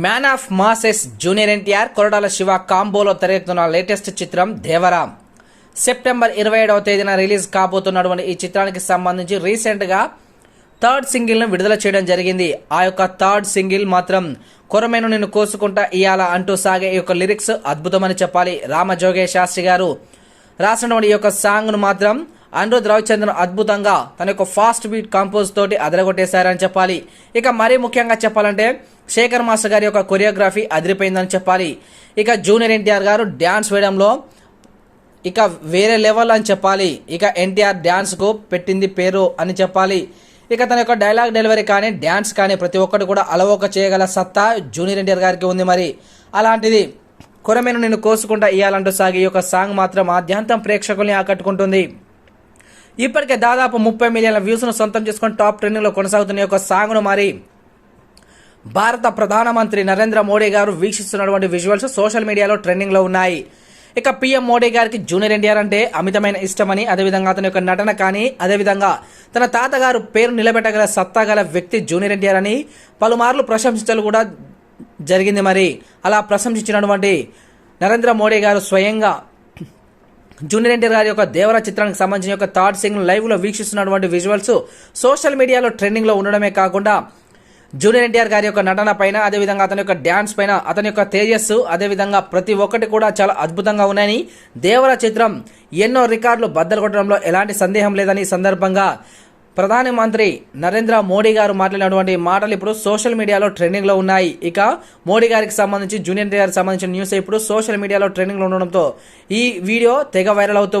Man of masses junior NTR Koratala Siva కాంబోలో తెరకెక్కుతున్న latest చిత్రం Devaram September ఇరవై ఏడవ తేదీన రిలీజ్ కాబోతున్నటువంటి ఈ చిత్రానికి సంబంధించి రీసెంట్గా థర్డ్ సింగిల్ను విడుదల చేయడం జరిగింది. ఆ యొక్క థర్డ్ సింగిల్ మాత్రం కొరమేను నిన్ను కోసుకుంటా ఇయాల అంటూ సాగే ఈ యొక్క లిరిక్స్ అద్భుతమని చెప్పాలి. రామజోగే శాస్త్రి గారు రాసినటువంటి ఈ యొక్క సాంగ్ను మాత్రం అనిరుద్ రవిచంద్రన్ అద్భుతంగా తన యొక్క ఫాస్ట్ బీట్ కంపోజ్ తోటి అదరగొట్టేశారని చెప్పాలి. ఇక మరీ ముఖ్యంగా చెప్పాలంటే శేఖర్ మాస్టర్ గారి యొక్క కొరియోగ్రఫీ అదిరిపోయిందని చెప్పాలి. ఇక జూనియర్ ఎన్టీఆర్ గారు డ్యాన్స్ వేయడంలో ఇక వేరే లెవెల్ అని చెప్పాలి. ఇక ఎన్టీఆర్ డ్యాన్స్కు పెట్టింది పేరు అని చెప్పాలి. ఇక తన యొక్క డైలాగ్ డెలివరీ కానీ డ్యాన్స్ కానీ ప్రతి ఒక్కటి కూడా అలవోక చేయగల సత్తా జూనియర్ ఎన్టీఆర్ గారికి ఉంది మరి. అలాంటిది కొరమేను నేను కోసుకుంటా ఇయ్యాలంటూ సాగి ఈ యొక్క సాంగ్ మాత్రం ఆద్యాంతం ప్రేక్షకుల్ని ఆకట్టుకుంటుంది. ఇప్పటికే దాదాపు ముప్పై మిలియన్ల వ్యూస్ను సొంతం చేసుకొని టాప్ ట్రెండింగ్లో కొనసాగుతున్న ఒక యొక్క సాంగ్ను మరి భారత ప్రధానమంత్రి నరేంద్ర మోడీ గారు వీక్షిస్తున్నటువంటి విజువల్స్ సోషల్ మీడియాలో ట్రెండింగ్లో ఉన్నాయి. ఇక పీఎం మోడీ గారికి జూనియర్ ఎన్టీఆర్ అంటే అమితమైన ఇష్టమని అదేవిధంగా అతని యొక్క నటన కానీ అదేవిధంగా తన తాతగారు పేరు నిలబెట్టగల సత్తా గల వ్యక్తి జూనియర్ ఎన్టీఆర్ అని పలుమార్లు ప్రశంసించలు కూడా జరిగింది మరి. అలా ప్రశంసించినటువంటి నరేంద్ర మోడీ గారు స్వయంగా జూనియర్ ఎన్టీఆర్ గారి యొక్క దేవర చిత్రానికి సంబంధించిన యొక్క థర్డ్ సింగ్ లైవ్లో వీక్షిస్తున్నటువంటి విజువల్స్ సోషల్ మీడియాలో ట్రెండింగ్లో ఉండడమే కాకుండా జూనియర్ ఎన్టీఆర్ గారి యొక్క నటన పైన అదేవిధంగా అతని యొక్క డ్యాన్స్ పైన అతని యొక్క తేజస్సు అదేవిధంగా ప్రతి ఒక్కటి కూడా చాలా అద్భుతంగా ఉన్నాయని దేవర చిత్రం ఎన్నో రికార్డులు బద్దలు కొట్టడంలో ఎలాంటి సందేహం లేదని సందర్భంగా ప్రధాని మంత్రి నరేంద్ర మోడీ గారు మాట్లాడినటువంటి మాటలు ఇప్పుడు సోషల్ మీడియాలో ట్రెండింగ్లో ఉన్నాయి. ఇక మోడీ గారికి సంబంధించి జూనియర్ గారికి సంబంధించిన న్యూస్ ఇప్పుడు సోషల్ మీడియాలో ట్రెండింగ్లో ఉండడంతో ఈ వీడియో తెగ వైరల్ అవుతూ ఉంది.